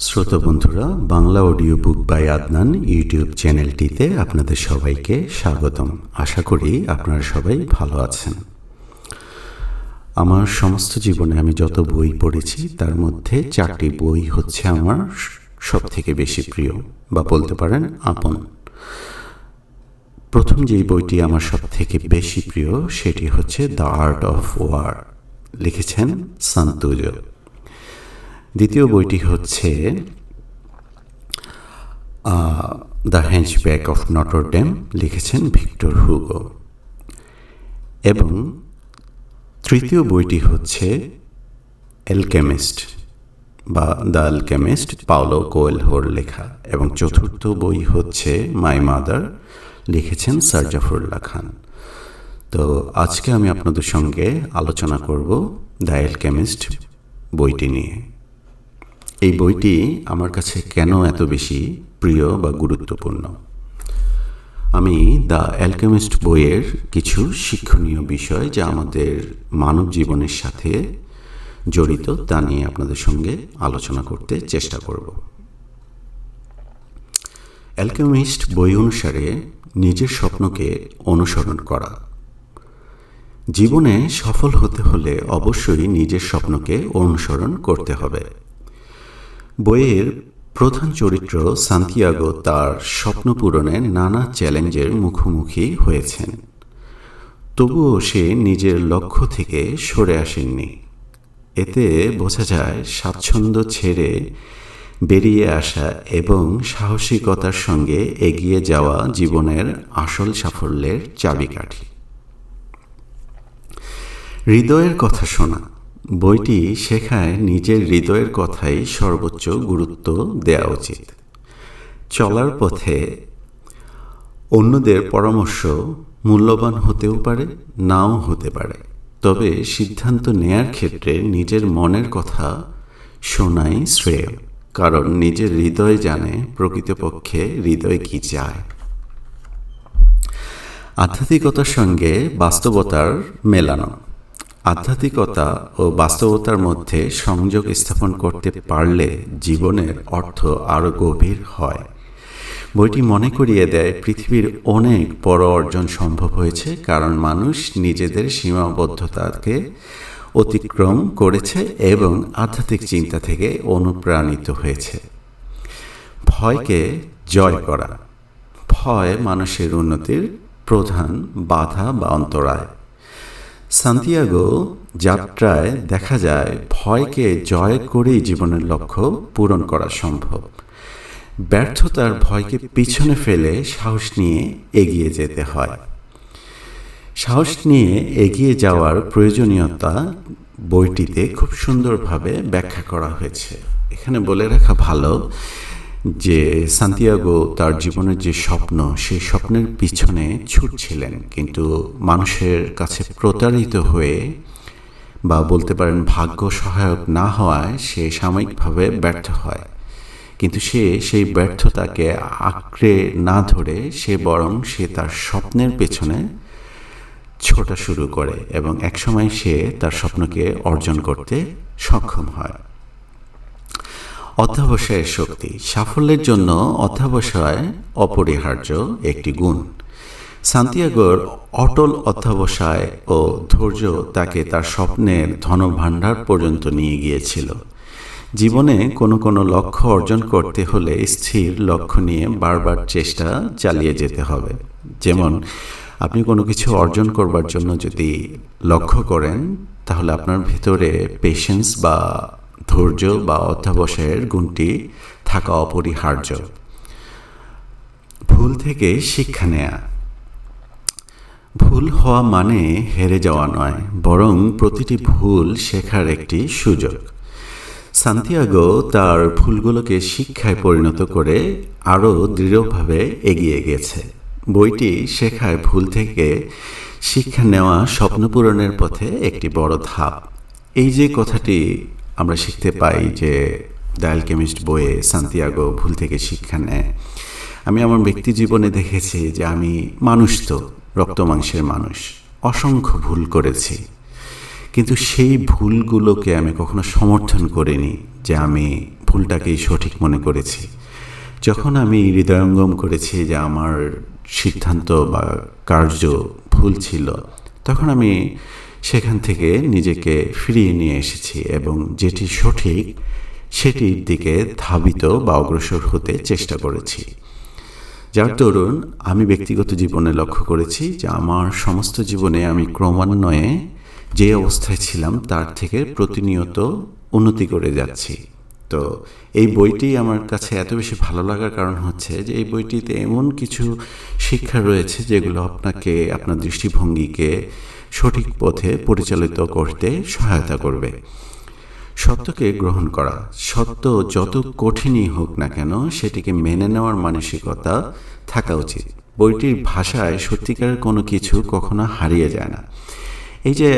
শ্রোতা বন্ধুরা, Bangla audio book by Adnan YouTube চ্যানেলটিতে আপনাদের সবাইকে স্বাগতম। আশা করি আপনারা সবাই ভালো আছেন। আমার সমস্ত জীবনে আমি যত বই পড়েছি, তার মধ্যে চারটি বই হচ্ছে আমার সব থেকে বেশি প্রিয়, বা বলতে পারেন আপন। প্রথম যেই বইটি আমার সব থেকে বেশি প্রিয়, সেটি হচ্ছে দ্য আর্ট অফ ওয়ার, লিখেছেন সান্তুজ। দ্বিতীয় বইটি হচ্ছে the hunchback of Notre Dame লিখেছেন ভিক্টর হুগো। এবং তৃতীয় বইটি হচ্ছে এলকেমিস্ট বা দ্য অ্যালকেমিস্ট পাওলো কোয়েলহোর লেখা। এবং চতুর্থ বই হচ্ছে মাই মাদার লিখেছেন সারজাফরুল্লাহ খান। তো আজকে আমি আপনাদের সঙ্গে আলোচনা করব দ্য অ্যালকেমিস্ট বইটি নিয়ে। এই বইটি আমার কাছে কেন এত বেশি প্রিয় বা গুরুত্বপূর্ণ? আমি দ্য অ্যালকেমিস্ট বইয়ের কিছু শিক্ষণীয় বিষয় যা আমাদের মানব জীবনের সাথে জড়িত তা নিয়ে আপনাদের সঙ্গে আলোচনা করতে চেষ্টা করব। অ্যালকেমিস্ট বই অনুসারে নিজের স্বপ্নকে অনুসরণ করা। জীবনে সফল হতে হলে অবশ্যই নিজের স্বপ্নকে অনুসরণ করতে হবে। বইয়ের প্রধান চরিত্র সান্তিয়াগো তার স্বপ্ন পূরণে নানা চ্যালেঞ্জের মুখোমুখি হয়েছেন। তবুও সে নিজের লক্ষ্য থেকে সরে আসেননি। এতে বোঝা যায়, স্বাচ্ছন্দ্য ছেড়ে বেরিয়ে আসা এবং সাহসিকতার সঙ্গে এগিয়ে যাওয়া জীবনের আসল সাফল্যের চাবিকাঠি। হৃদয়ের কথা শোনা। বইটি শেখায় নিজের হৃদয়ের কথাই সর্বোচ্চ গুরুত্ব দেওয়া উচিত। চলার পথে অন্যদের পরামর্শ মূল্যবান হতেও পারে, নাও হতে পারে। তবে সিদ্ধান্ত নেয়ার ক্ষেত্রে নিজের মনের কথা শোনাই শ্রেয়, কারণ নিজের হৃদয় জানে প্রকৃতপক্ষে হৃদয় কি চায়। আধ্যাত্মিকতার সঙ্গে বাস্তবতার মেলানো। আধ্যাত্মিকতা ও বাস্তবতার মধ্যে সংযোগ স্থাপন করতে পারলে জীবনের অর্থ আরও গভীর হয়। বইটি মনে করিয়ে দেয়, পৃথিবীর অনেক বড় অর্জন সম্ভব হয়েছে কারণ মানুষ নিজেদের সীমাবদ্ধতাকে অতিক্রম করেছে এবং আধ্যাত্মিক চিন্তা থেকে অনুপ্রাণিত হয়েছে। ভয়কে জয় করা। ভয় মানুষের উন্নতির প্রধান বাধা বা অন্তরায়। সান্তিয়াগো যাত্রায় দেখা যায় ভয়কে জয় করেই জীবনের লক্ষ্য পূরণ করা সম্ভব। ব্যর্থতার ভয়কে পিছনে ফেলে সাহস নিয়ে এগিয়ে যেতে হয়। সাহস নিয়ে এগিয়ে যাওয়ার প্রয়োজনীয়তা বইটিতে খুব সুন্দরভাবে ব্যাখ্যা করা হয়েছে। এখানে বলে রাখা ভালো যে সান্তিয়াগো তার জীবনের যে স্বপ্ন সেই স্বপ্নের পিছনে ছুটছিলেন। কিন্তু মানুষের কাছে প্রতারিত হয়ে বা বলতে পারেন ভাগ্য সহায়ক না হওয়ায় সে সাময়িকভাবে ব্যর্থ হয়। কিন্তু সে সেই ব্যর্থতাকে আঁকড়ে না ধরে সে বরং সে তার স্বপ্নের পেছনে ছোটা শুরু করে এবং একসময় সে তার স্বপ্নকে অর্জন করতে সক্ষম হয়। অধ্যাবসায়ের শক্তি সাফল্যের জন্য অধ্যাবসায় অপরিহার্য একটি গুণ। সান্তিয়াগোর অটল অধ্যাবসায় ও ধৈর্য তাকে তার স্বপ্নের ধনভাণ্ডার পর্যন্ত নিয়ে গিয়েছিল। জীবনে কোনো কোনো লক্ষ্য অর্জন করতে হলে স্থির লক্ষ্য নিয়ে বারবার চেষ্টা চালিয়ে যেতে হবে। যেমন, আপনি কোনো কিছু অর্জন করবার জন্য যদি লক্ষ্য করেন, তাহলে আপনার ভিতরে পেশেন্স বা ধৈর্য বা অধ্যাবসায়ের গুণটি থাকা অপরিহার্য। ভুল থেকে শিক্ষা নেয়া। ভুল হওয়া মানে হেরে যাওয়া নয়, বরং প্রতিটি ভুল শেখার একটি সুযোগ। সান্তিয়াগো তার ভুলগুলোকে শিক্ষায় পরিণত করে আরও দৃঢ়ভাবে এগিয়ে গেছে। বইটি শেখায় ভুল থেকে শিক্ষা নেওয়া স্বপ্ন পূরণের পথে একটি বড় ধাপ। এই যে কথাটি আমরা শিখতে পাই যে ডায়াল কেমিস্ট বইয়ে সান্তিয়াগো ভুল থেকে শিক্ষা নেয়। আমি আমার ব্যক্তি জীবনে দেখেছি যে আমি মানুষ তো, রক্ত মাংসের মানুষ। অসংখ্য ভুল করেছি। কিন্তু সেই ভুলগুলোকে আমি কখনো সমর্থন করিনি যে আমি ভুলটাকেই সঠিক মনে করেছি। যখন আমি হৃদয়ঙ্গম করেছি যে আমার সিদ্ধান্ত বা কার্য ভুল ছিল, তখন আমি সেখান থেকে নিজেকে ফিরিয়ে নিয়ে এসেছি এবং যেটি সঠিক, সেটির দিকে ধাবিত বা অগ্রসর হতে চেষ্টা করেছি। যার দরুন আমি ব্যক্তিগত জীবনে লক্ষ্য করেছি যে আমার সমস্ত জীবনে আমি ক্রমান্বয়ে যে অবস্থায় ছিলাম তার থেকে প্রতিনিয়ত উন্নতি করে যাচ্ছি। তো এই বইটি আমার কাছে এত বেশি ভালো লাগার কারণ হচ্ছে যে এই বইটিতে এমন কিছু শিক্ষা রয়েছে যেগুলো আপনাকে আপনার দৃষ্টিভঙ্গিকে সঠিক পথে পরিচালিত করতে সহায়তা করবে। সত্যকে গ্রহণ করা, সত্য যত কঠিনই হোক না কেন সেটিকে মেনে নেওয়ার মানসিকতা থাকা উচিত। বইটির ভাষায় সত্যিকারের কোনো কিছু কখনো হারিয়ে যায় না। এই যে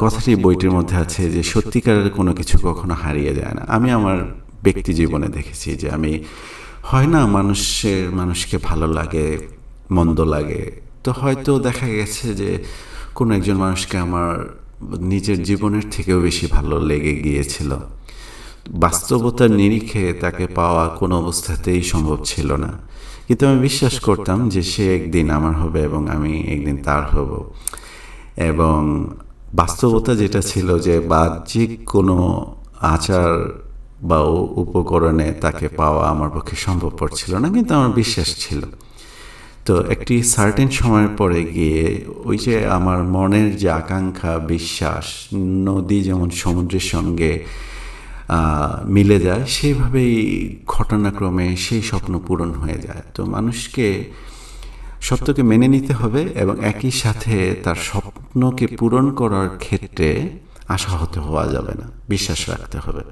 কথাটি বইটির মধ্যে আছে যে, সত্যিকারের কোনো কিছু কখনো হারিয়ে যায় না। আমি আমার ব্যক্তি জীবনে দেখেছি যে, আমি হয় না মানুষের, মানুষকে ভালো লাগে, মন্দ লাগে, তো হয়তো দেখা গেছে যে, কোনো একজন মানুষকে আমার নিজের জীবনের থেকেও বেশি ভালো লেগে গিয়েছিল। বাস্তবতার নিরিখে তাকে পাওয়া কোনো অবস্থাতেই সম্ভব ছিল না। কিন্তু আমি বিশ্বাস করতাম যে, সে একদিন আমার হবে এবং আমি একদিন তার হব। এবং বাস্তবতা যেটা ছিল যে বাহ্যিক কোনো আচার বা উপকরণে তাকে পাওয়া আমার পক্ষে সম্ভবপর ছিল না, কিন্তু আমার বিশ্বাস ছিল। তো একটি সার্টেন সময়ের পরে গিয়ে ওই যে আমার মনের যে আকাঙ্ক্ষা, বিশ্বাস, নদী যেমন সমুদ্রের সঙ্গে মিলে যায়, সেইভাবেই ঘটনাক্রমে সেই স্বপ্ন পূরণ হয়ে যায়। তো মানুষকে সত্যকে মেনে নিতে হবে এবং একই সাথে তার স্বপ্নকে পূরণ করার ক্ষেত্রে আশাহত হওয়া যাবে না, বিশ্বাস রাখতে হবে।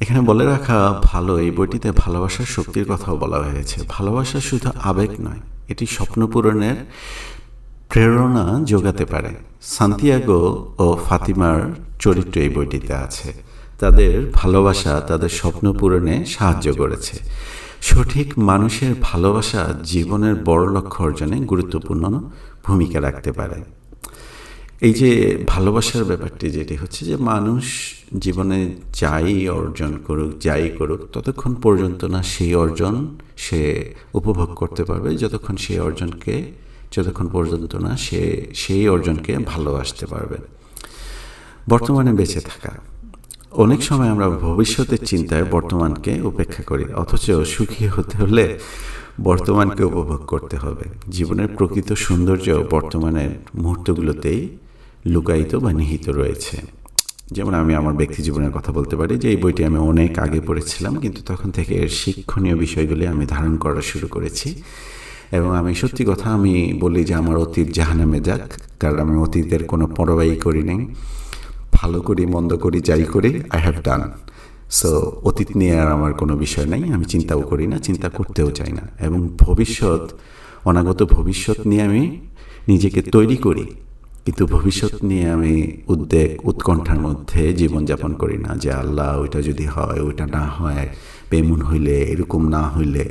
এখানে বলে রাখা ভালো, এই বইটিতে ভালোবাসার শক্তির কথাও বলা হয়েছে। ভালোবাসা শুধু আবেগ নয়, এটি স্বপ্ন পূরণের প্রেরণা যোগাতে পারে। সান্তিয়াগো ও ফাতিমার চরিত্র এই বইটিতে আছে। তাদের ভালোবাসা তাদের স্বপ্ন পূরণে সাহায্য করেছে। সঠিক মানুষের ভালোবাসা জীবনের বড় লক্ষ্য অর্জনে গুরুত্বপূর্ণ ভূমিকা রাখতে পারে। এই যে ভালোবাসার ব্যাপারটি, যেটি হচ্ছে যে মানুষ জীবনে যাই অর্জন করুক, যাই করুক, ততক্ষণ পর্যন্ত না সেই অর্জন সে উপভোগ করতে পারবে। যতক্ষণ সেই অর্জনকে, যতক্ষণ পর্যন্ত না সে সেই অর্জনকে ভালোবাসতে পারবে। বর্তমানে বেঁচে থাকা। অনেক সময় আমরা ভবিষ্যতের চিন্তায় বর্তমানকে উপেক্ষা করি, অথচ সুখী হতে হলে বর্তমানকে উপভোগ করতে হবে। জীবনের প্রকৃত সৌন্দর্য বর্তমানের মুহূর্তগুলোতেই লুকায়িত বা নিহিত রয়েছে। যেমন আমি আমার ব্যক্তি জীবনের কথা বলতে পারি যে, এই বইটি আমি অনেক আগে পড়েছিলাম, কিন্তু তখন থেকে এর শিক্ষণীয় বিষয়গুলি আমি ধারণ করা শুরু করেছি। এবং আমি সত্যি কথা আমি বলি যে, আমার অতীত জাহানামে যাক, কারণ আমি অতীতের কোনো পরবাই করি নাই। ভালো করি, মন্দ করি, যাই করি আই হ্যাভ ডান সো অতীত নিয়ে আর আমার কোনো বিষয় নাই, আমি চিন্তাও করি না, চিন্তা করতেও চাই না। এবং ভবিষ্যৎ, অনাগত ভবিষ্যৎ নিয়ে আমি নিজেকে তৈরি করি, কিন্তু ভবিষ্যৎ নিয়ে আমি উদ্বেগ, উৎকণ্ঠার মধ্যে জীবনযাপন করি না যে, আল্লাহ, ওইটা যদি হয়, ওইটা না হয় বেমুন হইলে, এরকম না হইলে।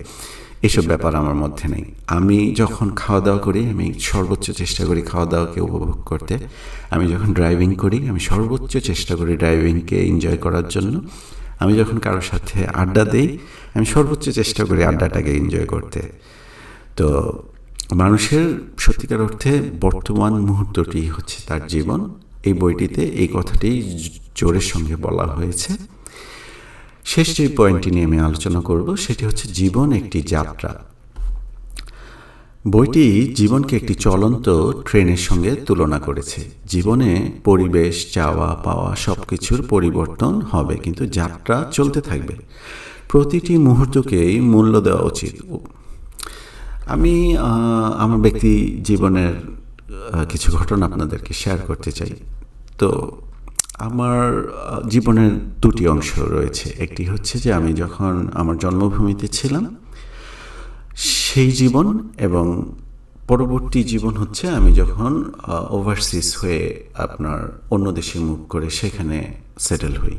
এসব ব্যাপার আমার মধ্যে নেই। আমি যখন খাওয়া দাওয়া করি, আমি সর্বোচ্চ চেষ্টা করি খাওয়া দাওয়াকে উপভোগ করতে। আমি যখন ড্রাইভিং করি, আমি সর্বোচ্চ চেষ্টা করি ড্রাইভিংকে এনজয় করার জন্য। আমি যখন কারোর সাথে আড্ডা দিই, আমি সর্বোচ্চ চেষ্টা করি আড্ডাটাকে এনজয় করতে। তো মানুষের সত্যিকার অর্থে বর্তমান মুহূর্তটি হচ্ছে তার জীবন। এই বইটিতে এই কথাটি জোরের সঙ্গে বলা হয়েছে। শেষ যে পয়েন্টটি নিয়ে আমি আলোচনা করব, সেটি হচ্ছে জীবন একটি যাত্রা। বইটি জীবনকে একটি চলন্ত ট্রেনের সঙ্গে তুলনা করেছে। জীবনে পরিবেশ, চাওয়া, পাওয়া সব কিছুর পরিবর্তন হবে, কিন্তু যাত্রা চলতে থাকবে। প্রতিটি মুহূর্তকেই মূল্য দেওয়া উচিত। আমি আমার ব্যক্তি জীবনের কিছু ঘটনা আপনাদেরকে শেয়ার করতে চাই। তো আমার জীবনের দুটি অংশ রয়েছে। একটি হচ্ছে যে আমি যখন আমার জন্মভূমিতে ছিলাম, সেই জীবন এবং পরবর্তী জীবন হচ্ছে আমি যখন ওভারসিজ হয়ে আপনার অন্য দেশে মুখ করে সেখানে সেটেল হই।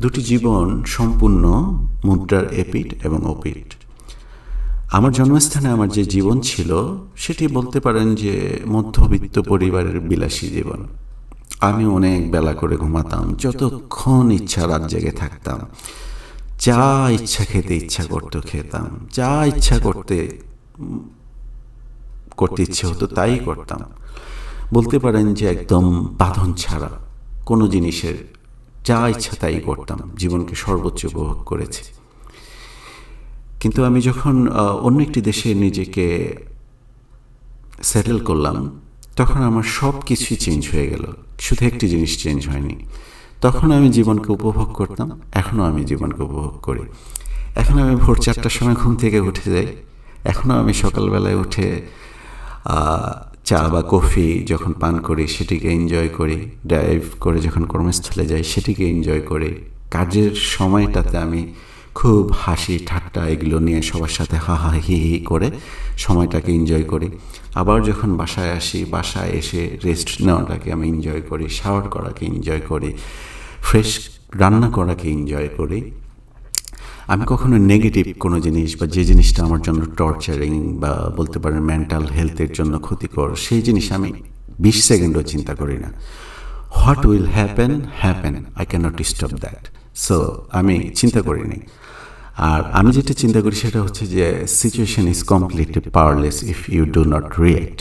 দুটি জীবন সম্পূর্ণ মুদ্রার এপিট এবং ওপিট আমার জন্মস্থানে আমার যে জীবন ছিল, সেটি বলতে পারেন যে মধ্যবিত্ত পরিবারের বিলাসী জীবন। আমি অনেক বেলা করে ঘুমাতাম, যতক্ষণ ইচ্ছা রাত জেগে থাকতাম। যা ইচ্ছা খেতে ইচ্ছা করতো খেতাম, যা ইচ্ছা করতে করতে ইচ্ছে হতো তাই করতাম। বলতে পারেন যে একদম বাঁধন ছাড়া কোনো জিনিসের যা ইচ্ছা তাই করতাম, জীবনকে সর্বোচ্চ উপভোগ করেছি। কিন্তু আমি যখন অন্য একটি দেশে নিজেকে সেটেল করলাম তখন আমার সব কিছুই চেঞ্জ হয়ে গেল। শুধু একটি জিনিস চেঞ্জ হয়নি। তখন আমি জীবনকে উপভোগ করতাম, এখনও আমি জীবনকে উপভোগ করি। এখন আমি ভোর চারটার সময় ঘুম থেকে উঠে যাই। এখনও আমি সকালবেলায় উঠে চা বা কফি যখন পান করি, সেটিকে এনজয় করি। ড্রাইভ করে যখন কর্মস্থলে যাই, সেটিকে এনজয় করি। কাজের সময়টাতে আমি খুব হাসি ঠাট্টা এগুলো নিয়ে সবার সাথে হা হা হি হি করে সময়টাকে এনজয় করি। আবার যখন বাসায় আসি, বাসায় এসে রেস্ট নেওয়াটাকে আমি এনজয় করি শাওয়ার করাকে এনজয় করি ফ্রেশ রান্না করাকে এনজয় করি। আমি কখনো নেগেটিভ কোনো জিনিস বা যে জিনিসটা আমার জন্য টর্চারিং বা বলতে পারেন মেন্টাল হেলথের জন্য ক্ষতিকর, সেই জিনিস আমি বিশ সেকেন্ডও চিন্তা করি না। What will happen happen I can not stop that so আমি চিন্তা করিনি। আর আমি যেটা চিন্তা করি সেটা হচ্ছে যে situation is completely powerless if you do not react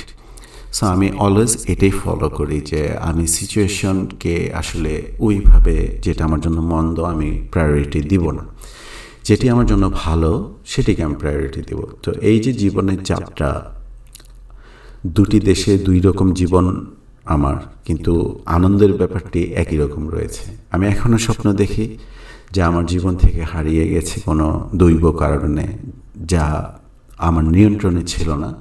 so আমি অলওয়েজ এটাই ফলো করি যে আমি সিচুয়েশনকে আসলে ওইভাবে যেটা আমার জন্য মন্দ আমি প্রায়োরিটি দিব না। যেটি আমার জন্য ভালো, সেটিকে আমি প্রায়োরিটি দেব। তো এই যে জীবনের যাত্রা দুটি দেশে দুই রকম জীবন আমার, কিন্তু আনন্দের ব্যাপারটি একই রকম রয়েছে। আমি এখনও স্বপ্ন দেখি যা আমার জীবন থেকে হারিয়ে গেছে কোনো দৈব কারণে, যা আমার নিয়ন্ত্রণে ছিল না,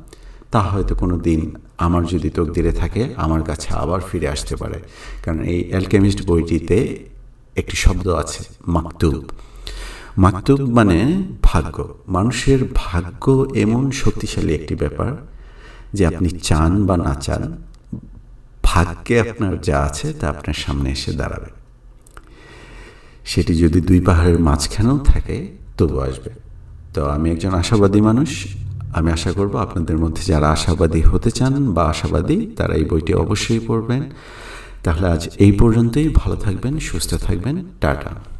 তা হয়তো কোনো দিন আমার যদি তকদিরে থাকে, আমার কাছে আবার ফিরে আসতে পারে। কারণ এই অ্যালকেমিস্ট বইটিতে একটি শব্দ আছে, মাকতুব। মাকতুব মানে ভাগ্য। মানুষের ভাগ্য এমন শক্তিশালী একটি ব্যাপার যে আপনি চান বা না চান, ভাগ্যে আপনার যা আছে তা আপনার সামনে এসে দাঁড়াবে। সেটি যদি দুই পাহাড়ের মাঝখানেও থাকে তবু আসবে। তো আমি একজন আশাবাদী মানুষ। আমি আশা করব আপনাদের মধ্যে যারা আশাবাদী হতে চান বা আশাবাদী, তারা এই বইটি অবশ্যই পড়বেন। তাহলে আজ এই পর্যন্তই। ভালো থাকবেন, সুস্থ থাকবেন। টাটা।